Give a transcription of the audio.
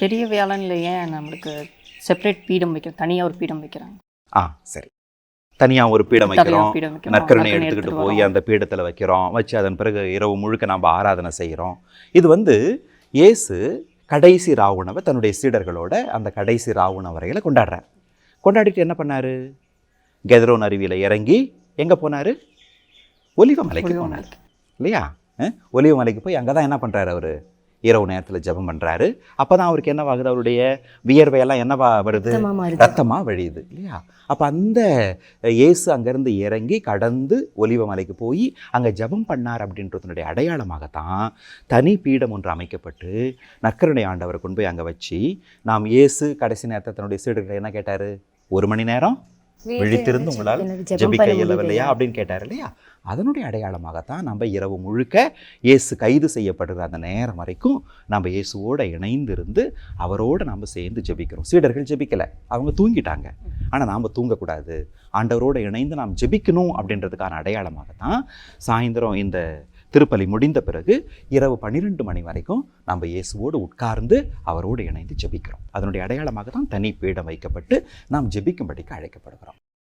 பெரிய வியாழன்ல ஏன் நம்மளுக்கு செப்பரேட் பீடம் வைக்கிறோம் தனியாக ஒரு பீடம் வைக்கிறாங்க. ஆ சரி. தனியாக ஒரு பீடம் வைக்கிறோம். நற்கருணை எடுத்துக்கிட்டு போய். அந்த பீடத்தில் வைக்கிறோம். வச்சு அதன் பிறகு இரவு முழுக்க நாம் ஆராதனை செய்கிறோம். இது வந்து இயேசு கடைசி ராவுணவை தன்னுடைய சீடர்களோட அந்த கடைசி ராவுண வரையில் கொண்டாடுறார். கொண்டாடிட்டு என்ன பண்ணார்? கெதரோன் அருவியில் இறங்கி எங்கே போனார்? ஒலிவ மலைக்கு போனார். இல்லையா? ஒலிவ மலைக்கு போய் அங்கே தான் என்ன பண்ணுறாரு அவர்? இரவு நேரத்தில் ஜெபம் பண்ணுறாரு அப்போ தான் அவருக்கு என்னவாகுது? அவருடைய வியர்வையெல்லாம் என்னவா வருது. ரத்தமாக வழியுது இல்லையா? அப்போ அந்த இயேசு அங்கேருந்து இறங்கி கடந்து ஒலிவ மலைக்கு போய் அங்கே ஜெபம் பண்ணார் அப்படின்றதனுடைய அடையாளமாகத்தான் தனி பீடம் ஒன்று அமைக்கப்பட்டு நக்கருடைய ஆண்டவரை கொண்டு போய் அங்கே வச்சு நாம் இயேசு கடைசி நேரத்தை தன்னுடைய சீடர்களை என்ன கேட்டார்? ஒரு மணி நேரம்? விழித்திருந்து உங்களால் ஜெபிக்க இயலவில்லையா? அப்படின்னு கேட்டார் இல்லையா? அதனுடைய அடையாளமாகத்தான் நம்ம இரவு முழுக்க இயேசு கைது செய்யப்படுற அந்த நேரம் வரைக்கும் நம்ம இயேசுவோட இணைந்து இருந்து அவரோட நம்ம சேர்ந்து ஜெபிக்கிறோம். சீடர்கள் ஜெபிக்கல. அவங்க தூங்கிட்டாங்க. ஆனால் நாம் தூங்கக்கூடாது. ஆண்டவரோட இணைந்து நாம் ஜெபிக்கணும் அப்படின்றதுக்கான அடையாளமாகத்தான் சாயந்தரம் இந்த திருப்பலி முடிந்த பிறகு இரவு பன்னிரெண்டு மணி வரைக்கும் நம்ம இயேசுவோடு உட்கார்ந்து அவரோடு இணைந்து ஜெபிக்கிறோம். அதனுடைய அடையாளமாக தான் தனி பீடம் வைக்கப்பட்டு நாம் ஜெபிக்கும்படிக்கு அழைக்கப்படுகிறோம்.